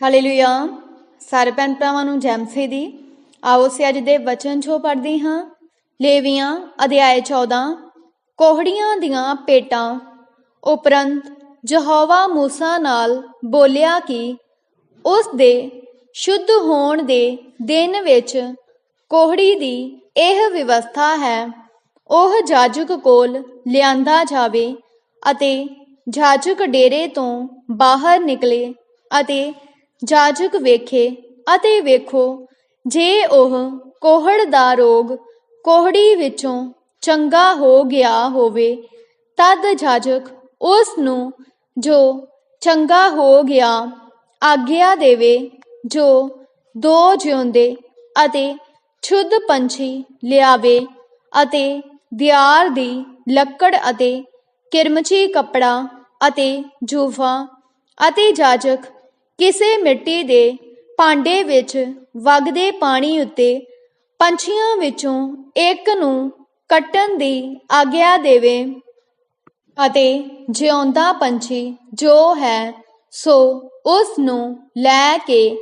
Hallelujah ਸਾਰੇ ਭੈਣ ਭਰਾਵਾਂ ਨੂੰ ਜੈਮਸੇ ਦੀ। ਆਓ ਅਸੀਂ ਅੱਜ ਦੇ ਵਚਨ ਚੋਂ ਪੜ੍ਹਦੇ ਹਾਂ। ਲੇਵੀਆਂ ਅਧਿਆਇ 14 ਕੋਹੜੀਆਂ ਦੀਆਂ ਪੇਟਾਂ ਉਪਰੰਤ ਯਹੋਵਾ ਮੂਸਾ ਨਾਲ ਬੋਲਿਆ ਕਿ ਉਸ ਦੇ ਸ਼ੁੱਧ ਹੋਣ ਦੇ ਦਿਨ ਵਿੱਚ ਕੋਹੜੀ ਦੀ ਇਹ ਵਿਵਸਥਾ ਹੈ। ਉਹ ਜਾਜਕ ਕੋਲ ਲਿਆਂਦਾ ਜਾਵੇ ਅਤੇ ਜਾਜਕ ਡੇਰੇ ਤੋਂ ਬਾਹਰ ਨਿਕਲੇ ਅਤੇ ਜਾਜਕ ਵੇਖੇ ਅਤੇ ਵੇਖੋ, ਜੇ ਉਹ ਕੋਹੜ ਦਾ ਰੋਗ ਕੋਹੜੀ ਵਿੱਚੋਂ ਚੰਗਾ ਹੋ ਗਿਆ ਹੋਵੇ, ਤਦ ਜਾਜਕ ਉਸ ਨੂੰ ਜੋ ਚੰਗਾ ਹੋ ਗਿਆ ਆਗਿਆ ਦੇਵੇ, ਜੋ ਦੋ ਜਿਉਂਦੇ ਅਤੇ ਛੁੱਧ ਪੰਛੀ ਲਿਆਵੇ ਅਤੇ ਦਿਆਰ ਦੀ ਲੱਕੜ ਅਤੇ ਕਿਰਮਚੀ ਕੱਪੜਾ ਅਤੇ ਜੂਫਾ ਅਤੇ ਜਾਜਕ ਕਿਸੇ ਮਿੱਟੀ ਦੇ ਭਾਂਡੇ ਵਿੱਚ ਵਗਦੇ ਪਾਣੀ ਉੱਤੇ ਪੰਛੀਆਂ ਵਿੱਚੋਂ ਇੱਕ ਨੂੰ ਕੱਟਣ ਦੀ ਆਗਿਆ ਦੇਵੇ ਅਤੇ ਜਿਉਂਦਾ ਪੰਛੀ ਜੋ ਹੈ, ਸੋ ਉਸ ਨੂੰ ਲੈ ਕੇ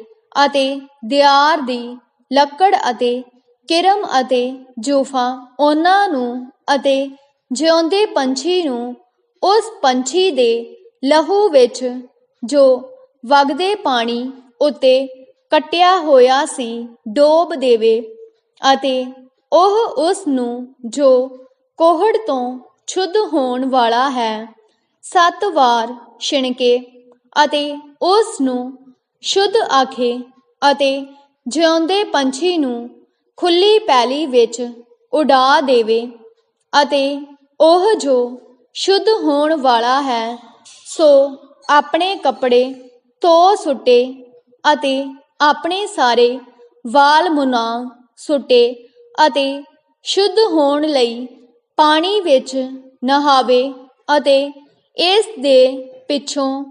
ਅਤੇ ਦਿਆਰ ਦੀ ਲੱਕੜ ਅਤੇ ਕਿਰਮ ਅਤੇ ਜੂਫਾ ਉਹਨਾਂ ਨੂੰ ਅਤੇ ਜਿਉਂਦੇ ਪੰਛੀ ਨੂੰ ਉਸ ਪੰਛੀ ਦੇ ਲਹੂ ਵਿੱਚ ਜੋ ਵਗਦੇ ਪਾਣੀ ਉੱਤੇ ਕੱਟਿਆ ਹੋਇਆ ਸੀ ਡੋਬ ਦੇਵੇ ਅਤੇ ਉਹ ਉਸ ਨੂੰ ਜੋ ਕੋਹੜ ਤੋਂ ਛੁੱਧ ਹੋਣ ਵਾਲਾ ਹੈ, ਸੱਤ ਵਾਰ ਛਿਣਕੇ ਅਤੇ ਉਸ ਨੂੰ ਸ਼ੁੱਧ ਆਖੇ ਅਤੇ ਜਿਉਂਦੇ ਪੰਛੀ ਨੂੰ ਖੁੱਲੀ ਪੈਲੀ ਵਿੱਚ ਉਡਾ ਦੇਵੇ ਅਤੇ ਉਹ ਜੋ ਸ਼ੁੱਧ ਹੋਣ ਵਾਲਾ ਹੈ, ਸੋ ਆਪਣੇ ਕੱਪੜੇ ਧੋ ਸੁੱਟੇ ਅਤੇ ਆਪਣੇ ਸਾਰੇ ਵਾਲ ਮੁਨਾ ਸੁੱਟੇ ਅਤੇ ਸ਼ੁੱਧ ਹੋਣ ਲਈ ਪਾਣੀ ਵਿੱਚ ਨਹਾਵੇ ਅਤੇ ਇਸ ਦੇ ਪਿੱਛੋਂ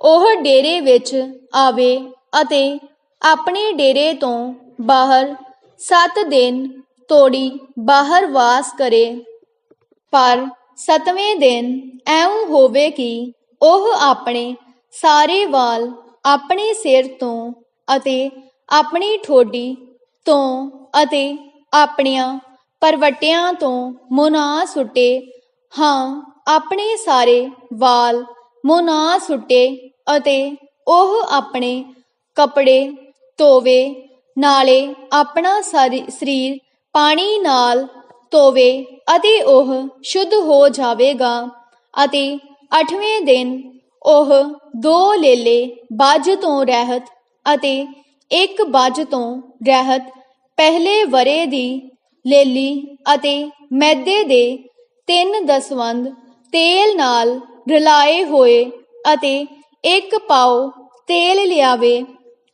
ਉਹ ਡੇਰੇ ਵਿੱਚ ਆਵੇ ਅਤੇ ਆਪਣੇ ਡੇਰੇ ਤੋਂ ਬਾਹਰ ਸੱਤ ਦਿਨ ਤੋੜੀ ਬਾਹਰ ਵਾਸ ਕਰੇ। ਪਰ ਸਤਵੇਂ ਦਿਨ ਐਉਂ ਹੋਵੇ ਕਿ ਉਹ ਆਪਣੇ ਸਾਰੇ ਵਾਲ ਆਪਣੇ ਸਿਰ ਤੋਂ ਅਤੇ ਆਪਣੀ ਠੋਡੀ ਤੋਂ ਅਤੇ ਆਪਣੀਆਂ ਪਰਵਟਿਆਂ ਤੋਂ ਮੁਨਾ ਸੁੱਟੇ। ਹਾਂ, ਆਪਣੇ ਸਾਰੇ ਵਾਲ ਮੁਨਾ ਸੁੱਟੇ ਅਤੇ ਉਹ ਆਪਣੇ ਕੱਪੜੇ ਧੋਵੇ ਨਾਲੇ ਆਪਣਾ ਸਾਰੀ ਸਰੀਰ ਪਾਣੀ ਨਾਲ ਧੋਵੇ ਅਤੇ ਉਹ ਸ਼ੁੱਧ ਹੋ ਜਾਵੇਗਾ ਅਤੇ ਅੱਠਵੇਂ ਦਿਨ ਉਹ ਦੋ ਲੇਲੇ ਬਾਜ ਤੋਂ ਰਹਿਤ ਅਤੇ ਇੱਕ ਬਾਜ ਤੋਂ ਰਹਿਤ ਪਹਿਲੇ ਵਰੇ ਦੀ ਲੇਲੀ ਅਤੇ ਮੈਦੇ ਦੇ ਤਿੰਨ ਦਸਵੰਦ ਤੇਲ ਨਾਲ ਰਲਾਏ ਹੋਏ ਅਤੇ ਇੱਕ ਪਾਉ ਤੇਲ ਲਿਆਵੇ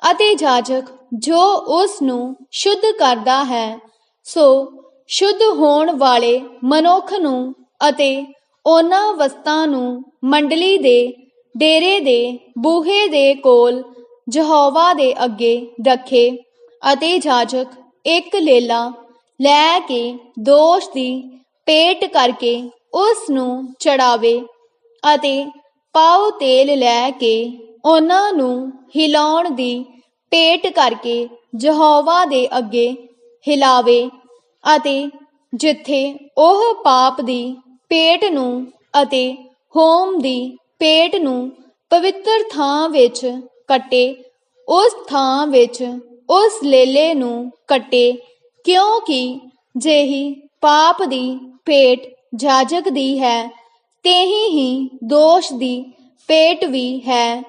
ਅਤੇ ਜਾਜਕ ਜੋ ਉਸ ਨੂੰ ਸ਼ੁੱਧ ਕਰਦਾ ਹੈ, ਸੋ ਸ਼ੁੱਧ ਹੋਣ ਵਾਲੇ ਮਨੁੱਖ ਨੂੰ ਅਤੇ ਉਹਨਾਂ ਵਸਤਾਂ ਨੂੰ ਮੰਡਲੀ ਦੇ ਡੇਰੇ ਦੇ ਬੂਹੇ ਦੇ ਕੋਲ ਯਹੋਵਾ ਦੇ ਅੱਗੇ ਰੱਖੇ ਅਤੇ ਜਾਜਕ ਇੱਕ ਲੇਲਾ ਲੈ ਕੇ ਦੋਸ਼ ਦੀ ਪੇਟ ਕਰਕੇ ਉਸ ਨੂੰ ਚੜਾਵੇ ਅਤੇ ਪਾਉ ਤੇਲ ਲੈ ਕੇ ਉਹਨਾਂ ਨੂੰ ਹਿਲਾਉਣ ਦੀ ਪੇਟ ਕਰਕੇ ਯਹੋਵਾ ਦੇ ਅੱਗੇ ਹਿਲਾਵੇ ਅਤੇ ਜਿੱਥੇ ਉਹ ਪਾਪ ਦੀ ਪੇਟ ਨੂੰ ਅਤੇ ਹੋਮ ਦੀ ਪੇਟ ਨੂੰ ਪਵਿੱਤਰ ਥਾਂ ਵਿੱਚ ਕੱਟੇ, ਉਸ ਥਾਂ ਵਿੱਚ ਉਸ ਲੇਲੇ ਨੂੰ ਕੱਟੇ, ਕਿਉਂਕਿ ਜਿਹੀ ਪਾਪ ਦੀ ਪੇਟ ਜਾਜਕ ਦੀ ਹੈ, ਤੇਹੀ ਹੀ ਦੋਸ਼ ਦੀ ਪੇਟ ਵੀ ਹੈ,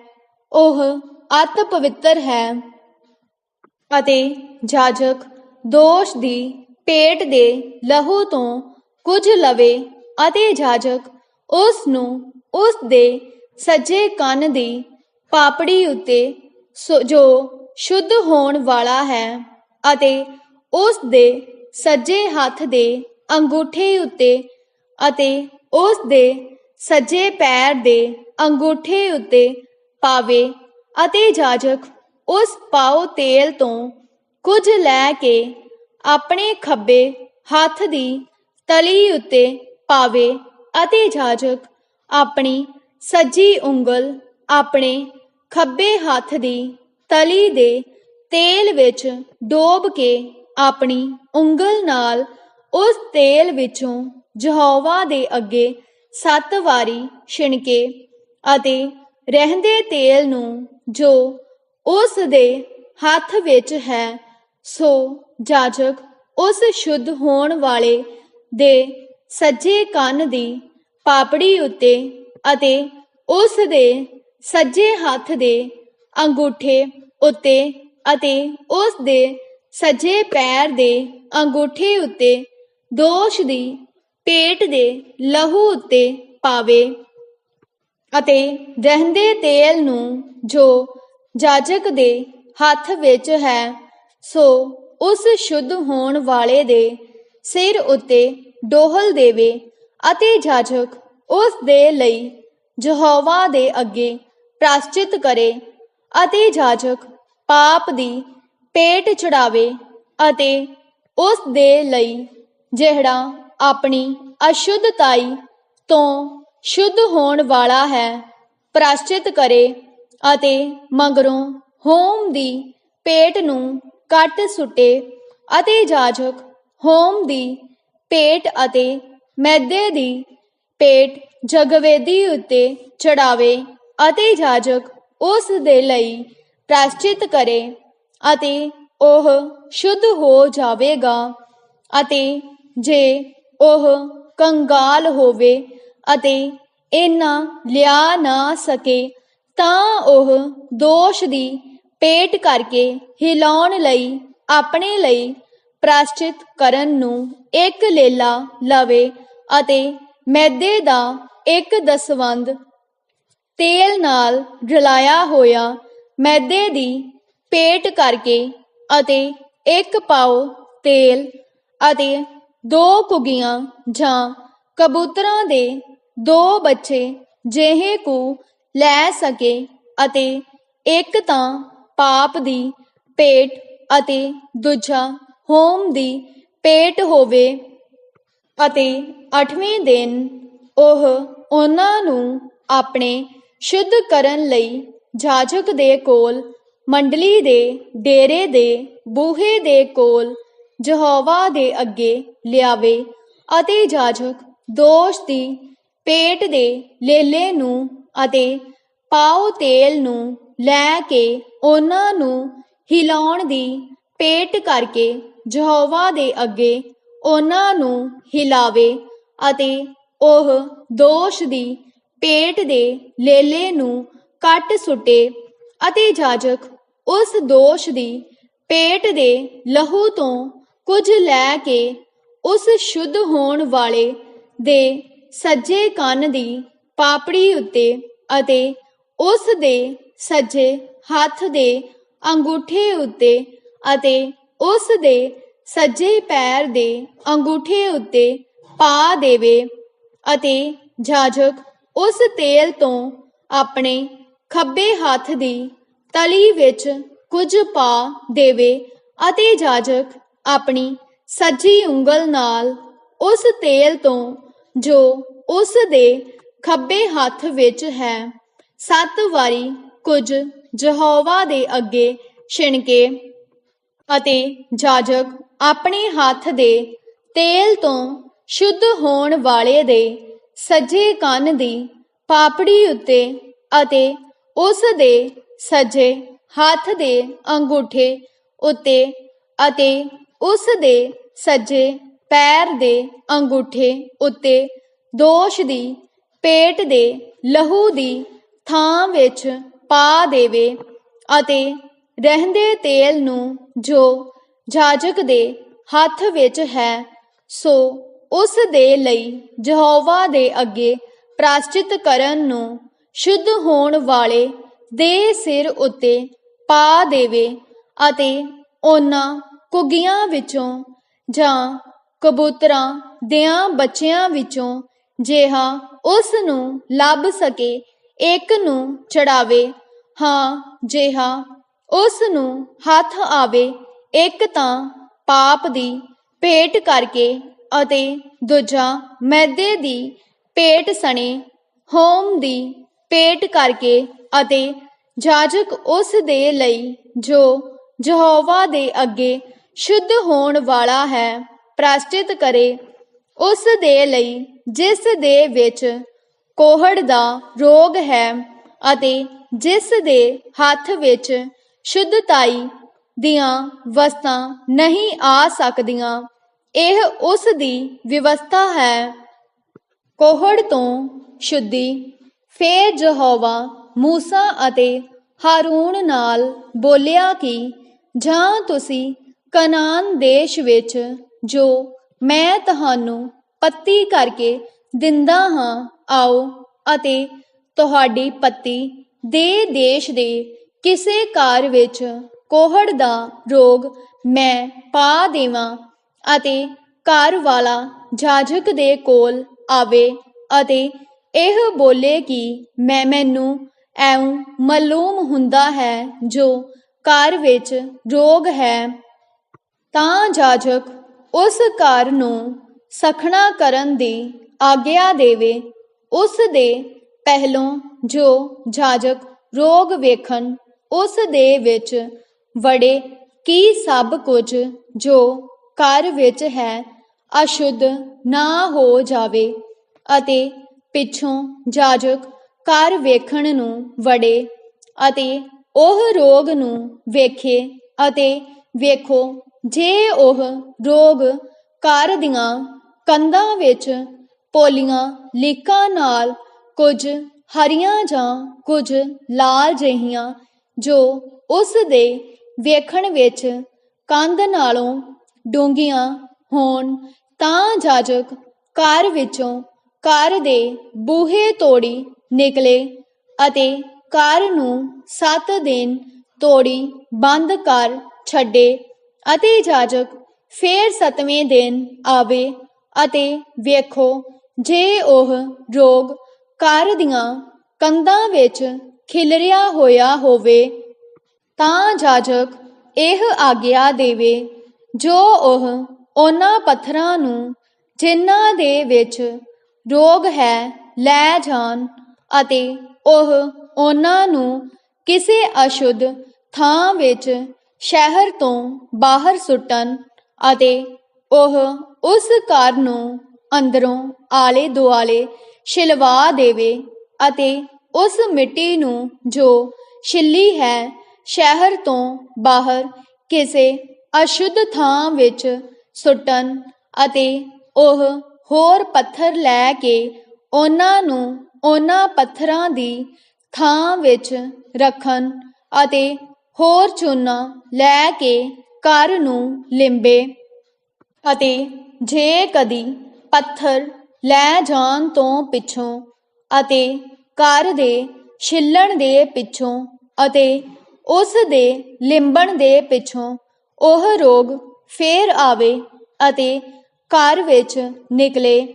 ਉਹ ਅਤ ਪਵਿੱਤਰ ਹੈ। ਅਤੇ ਜਾਜਕ ਦੋਸ਼ ਦੀ ਪੇਟ ਦੇ ਲਹੂ ਤੋਂ ਕੁਝ ਲਵੇ ਅਤੇ ਜਾਜਕ ਉਸ ਨੂੰ ਉਸ ਦੇ ਸੱਜੇ ਕੰਨ ਦੀ ਪਾਪੜੀ ਉੱਤੇ ਸੋ- ਜੋ ਸ਼ੁੱਧ ਹੋਣ ਵਾਲਾ ਹੈ ਅਤੇ ਉਸ ਦੇ ਸੱਜੇ ਹੱਥ ਦੇ ਅੰਗੂਠੇ ਉੱਤੇ ਅਤੇ ਉਸ ਦੇ ਸੱਜੇ ਪੈਰ ਦੇ ਅੰਗੂਠੇ ਉੱਤੇ ਪਾਵੇ ਅਤੇ ਜਾਜਕ ਉਸ ਪਾਉ ਤੇਲ ਤੋਂ ਕੁਝ ਲੈ ਕੇ ਆਪਣੇ ਖੱਬੇ ਹੱਥ ਦੀ ਤਲੀ ਉੱਤੇ ਪਾਵੇ ਅਤੇ ਜਾਜਕ ਆਪਣੀ ਸੱਜੀ ਉਂਗਲ ਆਪਣੇ ਖੱਬੇ ਹੱਥ ਦੀ ਤਲੀ ਦੇ ਤੇਲ ਵਿੱਚ ਡੋਬ ਕੇ ਆਪਣੀ ਉਂਗਲ ਨਾਲ ਉਸ ਤੇਲ ਵਿੱਚੋਂ ਯਹੋਵਾ ਦੇ ਅੱਗੇ ਸੱਤ ਵਾਰੀ ਛਿਣਕੇ ਅਤੇ ਰਹਿੰਦੇ ਤੇਲ ਨੂੰ ਜੋ ਉਸ ਦੇ ਹੱਥ ਵਿੱਚ ਹੈ, ਸੋ ਜਾਜਕ ਉਸ ਸ਼ੁੱਧ ਹੋਣ ਵਾਲੇ ਦੇ ਸੱਜੇ ਕੰਨ ਦੀ ਪਾਪੜੀ ਉੱਤੇ ਅਤੇ ਉਸ ਦੇ ਸੱਜੇ ਹੱਥ ਦੇ ਅੰਗੂਠੇ ਉੱਤੇ ਅਤੇ ਉਸ ਦੇ ਸੱਜੇ ਪੈਰ ਦੇ ਅੰਗੂਠੇ ਉੱਤੇ ਦੋਸ਼ ਦੀ ਪੇਟ ਦੇ ਲਹੂ ਉੱਤੇ ਪਾਵੇ ਅਤੇ ਰਹਿੰਦੇ ਤੇਲ ਨੂੰ ਜੋ ਜਾਜਕ ਦੇ ਹੱਥ ਵਿੱਚ ਹੈ, ਸੋ ਉਸ ਸ਼ੁੱਧ ਹੋਣ ਵਾਲੇ ਦੇ ਸਿਰ ਉੱਤੇ ਡੋਹਲ ਦੇਵੇ। ਅਤੇ ਜਾਜਕ ਉਸ ਦੇ ਲਈ ਯਹੋਵਾ ਦੇ ਅੱਗੇ ਪ੍ਰਾਸ਼ਚਿਤ ਕਰੇ ਅਤੇ ਜਾਜਕ ਪਾਪ ਦੀ ਪੇਟ ਚੜਾਵੇ ਅਤੇ ਉਸ ਦੇ ਲਈ ਜਿਹੜਾ ਆਪਣੀ ਅਸ਼ੁੱਧਤਾਈ ਤੋਂ ਸ਼ੁੱਧ ਹੋਣ ਵਾਲਾ ਹੈ, ਪ੍ਰਾਸ਼ਚਿਤ ਕਰੇ ਅਤੇ ਮਗਰੋਂ ਹੋਮ ਦੀ ਪੇਟ ਨੂੰ ਕੱਟ ਸੁੱਟੇ ਅਤੇ ਜਾਜਕ ਹੋਮ ਦੀ ਪੇਟ ਅਤੇ ਮੈਦੇ ਦੀ ਪੇਟ ਜਗਵੇਦੀ ਉੱਤੇ ਚੜਾਵੇ ਅਤੇ ਜਾਜਕ ਉਸ ਦੇ ਲਈ ਪ੍ਰਾਸ਼ਚਿਤ ਕਰੇ ਅਤੇ ਉਹ ਸ਼ੁੱਧ ਹੋ ਜਾਵੇਗਾ ਅਤੇ ਜੇ ਉਹ ਕੰਗਾਲ ਹੋਵੇ ਅਤੇ ਇਨਾ ਲਿਆ ਨਾ ਸਕੇ ਤਾਂ ਉਹ ਦੋਸ਼ ਦੀ ਪੇਟ ਕਰਕੇ ਹਿਲਾਉਣ ਲਈ ਆਪਣੇ ਲਈ ਪ੍ਰਾਸ਼ਚਿਤ ਕਰਨ ਨੂੰ ਇੱਕ ਲੇਲਾ ਲਵੇ ਅਤੇ ਮੈਦੇ ਦਾ ਇੱਕ ਦਸਵੰਦ ਤੇਲ ਨਾਲ ਰਲਾਇਆ ਹੋਇਆ ਮੈਦੇ ਦੀ ਪੇਟ ਕਰਕੇ ਅਤੇ ਇੱਕ ਪਾਉ ਤੇਲ ਅਤੇ ਦੋ ਕੁਗੀਆਂ ਜਾਂ ਕਬੂਤਰਾਂ ਦੇ ਦੋ ਬੱਚੇ ਜਿਹੇ ਕੁ ਲੈ ਸਕੇ ਅਤੇ ਇੱਕ ਤਾਂ ਪਾਪ ਦੀ ਪੇਟ ਅਤੇ ਦੂਜਾ ਹੋਮ ਦੀ ਪੇਟ ਹੋਵੇ ਅਤੇ ਅੱਠਵੇਂ ਦਿਨ ਉਹ ਉਹਨਾਂ ਨੂੰ ਆਪਣੇ ਸ਼ੁੱਧ ਕਰਨ ਲਈ ਜਾਜਕ ਦੇ ਕੋਲ, ਮੰਡਲੀ ਦੇ ਡੇਰੇ ਦੇ ਬੂਹੇ ਦੇ ਕੋਲ ਯਹੋਵਾ ਦੇ ਅੱਗੇ ਲਿਆਵੇ ਅਤੇ ਜਾਜਕ ਦੋਸ਼ ਦੀ ਪੇਟ ਦੇ ਲੇਲੇ ਨੂੰ ਅਤੇ ਪਾਉ ਤੇਲ ਨੂੰ ਲੈ ਕੇ ਉਹਨਾਂ ਨੂੰ ਹਿਲਾਉਣ ਦੀ ਪੇਟ ਕਰਕੇ ਯਹੋਵਾ ਦੇ ਅੱਗੇ ਉਹਨਾਂ ਨੂੰ ਹਿਲਾਵੇ। ਅਤੇ ਉਹ ਦੋਸ਼ ਦੀ ਪੇਟ ਦੇ ਲੇਲੇ ਨੂੰ ਕੱਟ ਸੁੱਟੇ ਅਤੇ ਜਾਜਕ ਉਸ ਦੋਸ਼ ਦੀ ਪੇਟ ਦੇ ਲਹੂ ਤੋਂ ਕੁਝ ਲੈ ਕੇ ਉਸ ਸ਼ੁੱਧ ਹੋਣ ਵਾਲੇ ਦੇ ਸੱਜੇ ਕੰਨ ਦੀ ਪਾਪੜੀ ਉੱਤੇ ਅਤੇ ਉਸ ਦੇ ਸੱਜੇ ਹੱਥ ਦੇ ਅੰਗੂਠੇ ਉੱਤੇ ਅਤੇ ਉਸ ਦੇ ਸੱਜੇ ਪੈਰ ਦੇ ਅੰਗੂਠੇ ਉੱਤੇ ਪਾ ਦੇਵੇ ਅਤੇ ਜਾਜਕ ਉਸ ਤੇਲ ਤੋਂ ਆਪਣੇ ਖੱਬੇ ਹੱਥ ਦੀ ਤਲੀ ਵਿੱਚ ਕੁਝ ਪਾ ਦੇਵੇ ਅਤੇ ਜਾਜਕ ਆਪਣੀ ਸੱਜੀ ਉਂਗਲ ਨਾਲ ਉਸ ਤੇਲ ਤੋਂ ਜੋ ਉਸ ਦੇ ਖੱਬੇ ਹੱਥ ਵਿੱਚ ਹੈ, ਸੱਤ ਵਾਰੀ ਕੁਝ ਯਹੋਵਾ ਦੇ ਅੱਗੇ ਛਿਣਕੇ ਅਤੇ ਜਾਜਕ ਆਪਣੇ ਹੱਥ ਦੇ ਤੇਲ ਤੋਂ ਸ਼ੁੱਧ ਹੋਣ ਵਾਲੇ ਦੇ ਸੱਜੇ ਕੰਨ ਦੀ ਪਾਪੜੀ ਉੱਤੇ ਅਤੇ ਉਸ ਦੇ ਸੱਜੇ ਹੱਥ ਦੇ ਅੰਗੂਠੇ ਉੱਤੇ ਅਤੇ ਉਸ ਦੇ ਸੱਜੇ ਪੈਰ ਦੇ ਅੰਗੂਠੇ ਉੱਤੇ ਦੋਸ਼ ਦੀ ਪੇਟ ਦੇ ਲਹੂ ਦੀ ਥਾਂ ਵਿੱਚ ਪਾ ਦੇਵੇ ਅਤੇ ਰਹਿੰਦੇ ਤੇਲ ਨੂੰ ਜੋ ਜਾਜਕ ਦੇ ਹੱਥ ਵਿੱਚ ਹੈ, ਸੋ ਉਸ ਦੇ ਲਈ ਯਹੋਵਾ ਦੇ ਅੱਗੇ ਪ੍ਰਾਸ਼ਚਿਤ ਕਰਨ ਨੂੰ ਸ਼ੁੱਧ ਹੋਣ ਵਾਲੇ ਦੇ ਸਿਰ ਉੱਤੇ ਪਾ ਦੇਵੇ ਅਤੇ ਉਹਨਾਂ ਕੁਗੀਆਂ ਵਿੱਚੋਂ ਜਾਂ ਕਬੂਤਰਾਂ ਦਿਆਂ ਬੱਚਿਆਂ ਵਿੱਚੋਂ ਜਿਹਾ ਉਸ ਨੂੰ ਲੱਭ ਸਕੇ, ਇੱਕ ਨੂੰ ਚੜਾਵੇ। ਹਾਂ, ਜਿਹਾ ਉਸ ਨੂੰ ਹੱਥ ਆਵੇ, ਇੱਕ ਤਾਂ ਪਾਪ ਦੀ ਭੇਟ ਕਰਕੇ ਅਤੇ ਦੂਜਾ ਮੈਦੇ ਦੀ ਪੇਟ ਸਣੇ, ਹੋਮ ਦੀ ਪੇਟ ਕਰਕੇ ਅਤੇ ਜਾਜਕ ਉਸ ਦੇ ਲਈ ਜੋ ਯਹੋਵਾ ਦੇ ਅੱਗੇ ਸ਼ੁੱਧ ਹੋਣ ਵਾਲਾ ਹੈ, ਪ੍ਰਾਸ਼ਚਿਤ ਕਰੇ, ਉਸ ਦੇ ਲਈ ਜਿਸ ਦੇ ਵਿੱਚ ਕੋਹੜ ਦਾ ਰੋਗ ਹੈ ਅਤੇ ਜਿਸ ਦੇ ਹੱਥ ਵਿੱਚ ਸ਼ੁੱਧਤਾਈ ਦੀਆਂ ਵਸਤਾਂ ਨਹੀਂ ਆ ਸਕਦੀਆਂ। ਇਹ ਉਸ ਦੀ ਵਿਵਸਥਾ ਹੈ। ਕੋਹੜ ਤੋਂ ਸ਼ੁੱਧੀ ਫੇਰ ਯਹੋਵਾ ਮੂਸਾ ਅਤੇ ਹਾਰੂਨ ਨਾਲ ਬੋਲਿਆ ਕਿ, ਜਾਂ ਤੁਸੀਂ ਕਨਾਨ ਦੇਸ਼ ਵਿੱਚ ਜੋ ਮੈਂ ਤੁਹਾਨੂੰ ਪੱਤੀ ਕਰਕੇ ਦਿੰਦਾ ਹਾਂ, ਆਓ ਅਤੇ ਤੁਹਾਡੀ ਪੱਤੀ ਦੇ ਦੇਸ਼ ਦੇ ਕਿਸੇ ਕਾਰ ਵਿੱਚ ਕੋਹੜ ਦਾ ਰੋਗ ਮੈਂ ਪਾ ਦੇਵਾਂ ਅਤੇ ਘਰ ਵਾਲਾ ਜਾਜਕ ਦੇ ਕੋਲ ਆਵੇ ਅਤੇ ਇਹ ਬੋਲੇ ਕਿ ਮੈਂ ਮੈਨੂੰ ਐਉਂ ਮਾਲੂਮ ਹੁੰਦਾ ਹੈ ਜੋ ਘਰ ਵਿੱਚ ਰੋਗ ਹੈ। ਤਾਂ ਜਾਜਕ ਉਸ ਘਰ ਨੂੰ ਸਖਣਾ ਕਰਨ ਦੀ ਆਗਿਆ ਦੇਵੇ। ਉਸ ਦੇ ਪਹਿਲੋਂ ਜੋ ਜਾਜਕ ਰੋਗ ਵੇਖਣ, ਉਸ ਦੇ ਵਿੱਚ ਵੜੇ ਕੀ ਸਭ ਕੁਝ ਜੋ ਘਰ ਵਿੱਚ ਹੈ, ਅਸ਼ੁੱਧ ਨਾ ਹੋ ਜਾਵੇ ਅਤੇ ਪਿੱਛੋਂ ਜਾਜਕ ਘਰ ਵੇਖਣ ਨੂੰ ਵੜੇ ਅਤੇ ਉਹ ਰੋਗ ਨੂੰ ਵੇਖੇ ਅਤੇ ਵੇਖੋ, ਜੇ ਉਹ ਰੋਗ ਘਰ ਦੀਆਂ ਕੰਧਾਂ ਵਿੱਚ ਪੋਲੀਆਂ ਲੀਕਾਂ ਨਾਲ ਕੁਝ ਹਰੀਆਂ ਜਾਂ ਕੁਝ ਲਾਲ ਜਿਹੀਆਂ, ਜੋ ਉਸ ਦੇ ਵੇਖਣ ਵਿੱਚ ਕੰਧ ਨਾਲੋਂ ਡੂੰਘੀਆਂ ਹੋਣ, ਤਾਂ ਜਾਜਕ ਘਰ ਵਿੱਚੋਂ ਘਰ ਦੇ ਬੂਹੇ ਤੋੜੀ ਨਿਕਲੇ ਅਤੇ ਘਰ ਨੂੰ ਸੱਤ ਦਿਨ ਤੋੜੀ ਬੰਦ ਕਰ ਛੱਡੇ ਅਤੇ ਜਾਜਕ ਫੇਰ ਸਤਵੇਂ ਦਿਨ ਆਵੇ ਅਤੇ ਵੇਖੋ ਜੇ ਉਹ ਰੋਗ ਘਰ ਦੀਆਂ ਕੰਧਾਂ ਵਿੱਚ ਖਿਲਰਿਆ ਹੋਇਆ ਹੋਵੇ, ਤਾਂ ਜਾਜਕ ਇਹ ਆਗਿਆ ਦੇਵੇ ਜੋ ਉਹ ਉਹਨਾਂ ਪੱਥਰਾਂ ਨੂੰ ਜਿਨ੍ਹਾਂ ਦੇ ਵਿੱਚ ਰੋਗ ਹੈ, ਲੈ ਜਾਣ ਅਤੇ ਉਹ ਉਹਨਾਂ ਨੂੰ ਕਿਸੇ ਅਸ਼ੁੱਧ ਥਾਂ ਵਿੱਚ ਸ਼ਹਿਰ ਤੋਂ ਬਾਹਰ ਸੁੱਟਣ ਅਤੇ ਉਹ ਉਸ ਘਰ ਨੂੰ ਅੰਦਰੋਂ ਆਲੇ ਦੁਆਲੇ ਛਿਲਵਾ ਦੇਵੇ ਅਤੇ ਉਸ ਮਿੱਟੀ ਨੂੰ ਜੋ ਛਿੱਲੀ ਹੈ, ਸ਼ਹਿਰ ਤੋਂ ਬਾਹਰ ਕਿਸੇ ਅਸ਼ੁੱਧ ਥਾਂ ਵਿੱਚ ਸੁੱਟਣ ਅਤੇ ਉਹ ਹੋਰ ਪੱਥਰ ਲੈ ਕੇ ਉਹਨਾਂ ਨੂੰ ਉਹਨਾਂ ਪੱਥਰਾਂ ਦੀ ਥਾਂ ਵਿੱਚ ਰੱਖਣ ਅਤੇ ਹੋਰ ਚੂਨਾ ਲੈ ਕੇ ਘਰ ਨੂੰ ਲਿੰਬੇ ਅਤੇ ਜੇ ਕਦੀ ਪੱਥਰ ਲੈ ਜਾਣ ਤੋਂ ਪਿੱਛੋਂ ਅਤੇ ਘਰ ਦੇ ਛਿੱਲਣ ਦੇ ਪਿੱਛੋਂ ਅਤੇ ਉਸ ਦੇ ਲਿੰਬਣ ਦੇ ਪਿੱਛੋਂ ਉਹ ਰੋਗ ਫੇਰ ਆਵੇ ਅਤੇ ਘਰ ਵਿੱਚ ਨਿਕਲੇ,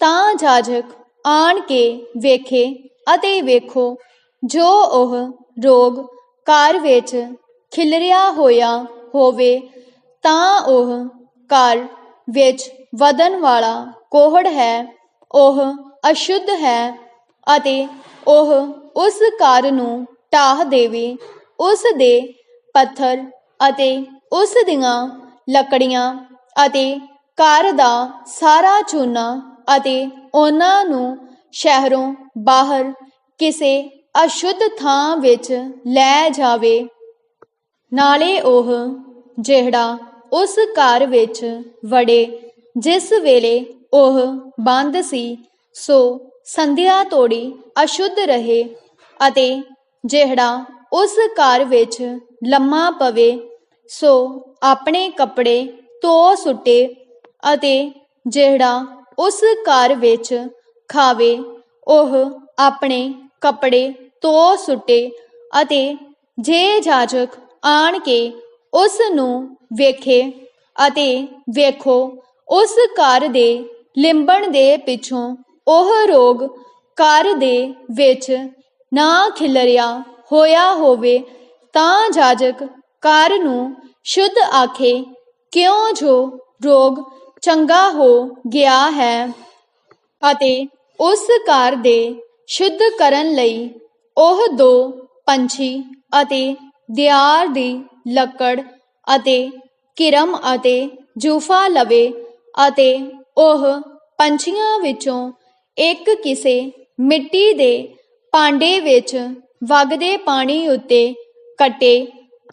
ਤਾਂ ਜਾਜਕ ਆਣ ਕੇ ਵੇਖੇ ਅਤੇ ਵੇਖੋ, ਜੋ ਉਹ ਰੋਗ ਘਰ ਵਿੱਚ ਖਿਲਰਿਆ ਹੋਇਆ ਹੋਵੇ, ਤਾਂ ਉਹ ਘਰ ਵਿੱਚ ਵਧਣ ਵਾਲਾ ਕੋਹੜ ਹੈ, ਉਹ ਅਸ਼ੁੱਧ ਹੈ ਅਤੇ ਉਹ ਉਸ ਘਰ ਨੂੰ ਢਾਹ ਦੇਵੇ, ਉਸ ਦੇ ਪੱਥਰ ਅਤੇ ਉਸ ਦੀਆਂ ਲੱਕੜੀਆਂ ਅਤੇ ਘਰ ਦਾ ਸਾਰਾ ਚੂਨਾ ਅਤੇ ਉਹਨਾਂ ਨੂੰ ਸ਼ਹਿਰੋਂ ਬਾਹਰ ਕਿਸੇ ਅਸ਼ੁੱਧ ਥਾਂ ਵਿੱਚ ਲੈ ਜਾਵੇ। ਨਾਲੇ ਉਹ ਜਿਹੜਾ ਉਸ ਘਰ ਵਿੱਚ ਵੜੇ, ਜਿਸ ਵੇਲੇ ਉਹ ਬੰਦ ਸੀ, ਸੋ ਸੰਧਿਆ ਤੋੜੀ ਅਸ਼ੁੱਧ ਰਹੇ ਅਤੇ ਜਿਹੜਾ ਉਸ ਘਰ ਵਿੱਚ ਲੰਮਾ ਪਵੇ ਸੋ ਆਪਣੇ ਕੱਪੜੇ ਧੋ ਸੁੱਟੇ ਅਤੇ ਜਿਹੜਾ ਉਸ ਘਰ ਵਿੱਚ ਖਾਵੇ, ਉਹ ਆਪਣੇ ਕੱਪੜੇ ਧੋ ਸੁੱਟੇ ਅਤੇ ਜੇ ਜਾਜਕ ਆਣ ਕੇ ਉਸ ਨੂੰ ਵੇਖੇ ਅਤੇ ਵੇਖੋ, ਉਸ ਘਰ ਦੇ ਲਿੰਬਣ ਦੇ ਪਿੱਛੋਂ ਉਹ ਰੋਗ ਘਰ ਦੇ ਵਿੱਚ ਨਾ ਖਿਲਰਿਆ ਹੋਇਆ ਹੋਵੇ, ਤਾਂ ਜਾਜਕ ਘਰ ਨੂੰ ਸ਼ੁੱਧ ਆਖੇ, ਕਿਉਂ ਜੋ ਰੋਗ ਚੰਗਾ ਹੋ ਗਿਆ ਹੈ? ਅਤੇ ਉਸ ਘਰ ਦੇ ਸ਼ੁੱਧ ਕਰਨ ਲਈ ਉਹ ਦੋ ਪੰਛੀ ਅਤੇ ਦਿਆਰ ਦੀ ਲੱਕੜ ਅਤੇ ਕਿਰਮ ਅਤੇ ਜੂਫਾ ਲਵੇ ਅਤੇ ਉਹ ਪੰਛੀਆਂ ਵਿੱਚੋਂ ਇੱਕ ਕਿਸੇ ਮਿੱਟੀ ਦੇ ਭਾਂਡੇ ਵਿੱਚ ਵਗਦੇ ਪਾਣੀ ਉੱਤੇ ਕੱਟੇ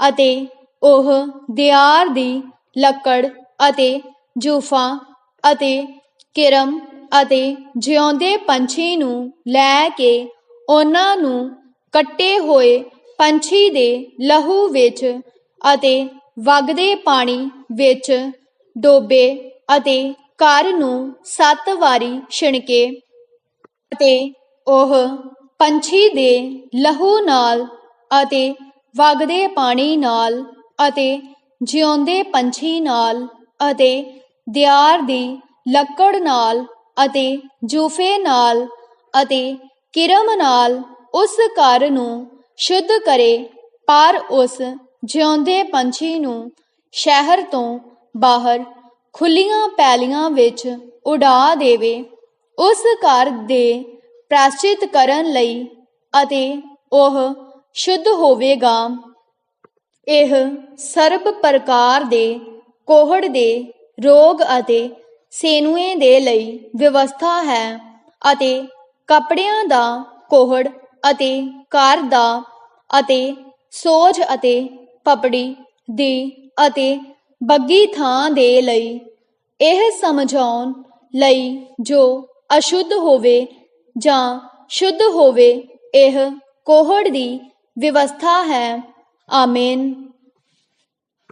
ਅਤੇ ਉਹ ਦਿਆਰ ਦੀ ਲੱਕੜ ਅਤੇ ਜੂਫਾ ਅਤੇ ਕਿਰਮ ਅਤੇ ਜਿਉਂਦੇ ਪੰਛੀ ਨੂੰ ਲੈ ਕੇ ਉਹਨਾਂ ਨੂੰ ਕੱਟੇ ਹੋਏ ਪੰਛੀ ਦੇ ਲਹੂ ਵਿੱਚ ਅਤੇ ਵਗਦੇ ਪਾਣੀ ਵਿੱਚ ਡੋਬੇ ਅਤੇ ਘਰ ਨੂੰ ਸੱਤ ਵਾਰੀ ਛਿਣਕੇ ਅਤੇ ਉਹ ਪੰਛੀ ਦੇ ਲਹੂ ਨਾਲ ਅਤੇ ਵਗਦੇ ਪਾਣੀ ਨਾਲ ਅਤੇ ਜਿਉਂਦੇ ਪੰਛੀ ਨਾਲ ਅਤੇ ਦਿਆਰ ਦੀ ਲੱਕੜ ਨਾਲ ਅਤੇ ਜੂਫੇ ਨਾਲ ਅਤੇ ਕਿਰਮ ਨਾਲ ਉਸ ਘਰ ਨੂੰ ਸ਼ੁੱਧ ਕਰੇ, ਪਰ ਉਸ ਜਿਉਂਦੇ ਪੰਛੀ ਨੂੰ ਸ਼ਹਿਰ ਤੋਂ ਬਾਹਰ ਖੁੱਲੀਆਂ ਪੈਲੀਆਂ ਵਿੱਚ ਉਡਾ ਦੇਵੇ। ਉਸ ਘਰ ਦੇ ਪ੍ਰਾਸ਼ਚਿਤ ਕਰਨ ਲਈ ਅਤੇ ਉਹ ਸ਼ੁੱਧ ਹੋਵੇਗਾ। ਇਹ ਸਰਬ ਪ੍ਰਕਾਰ ਦੇ ਕੋਹੜ ਦੇ ਰੋਗ ਅਤੇ ਸੇਨੂਏ ਦੇ ਲਈ ਵਿਵਸਥਾ ਹੈ ਅਤੇ ਕੱਪੜਿਆਂ ਦਾ ਕੋਹੜ ਅਤੇ ਘਰ ਦਾ ਅਤੇ ਸੋਜ ਅਤੇ ਪਪੜੀ ਦੀ ਅਤੇ ਬੱਗੀ ਥਾਂ ਦੇ ਲਈ ਇਹ ਸਮਝਾਉਣ ਲਈ ਜੋ ਅਸ਼ੁੱਧ ਹੋਵੇ ਜਾਂ ਸ਼ੁੱਧ ਹੋਵੇ, ਇਹ ਕੋਹੜ ਦੀ ਵਿਵਸਥਾ ਹੈ। ਆਮੇਨ।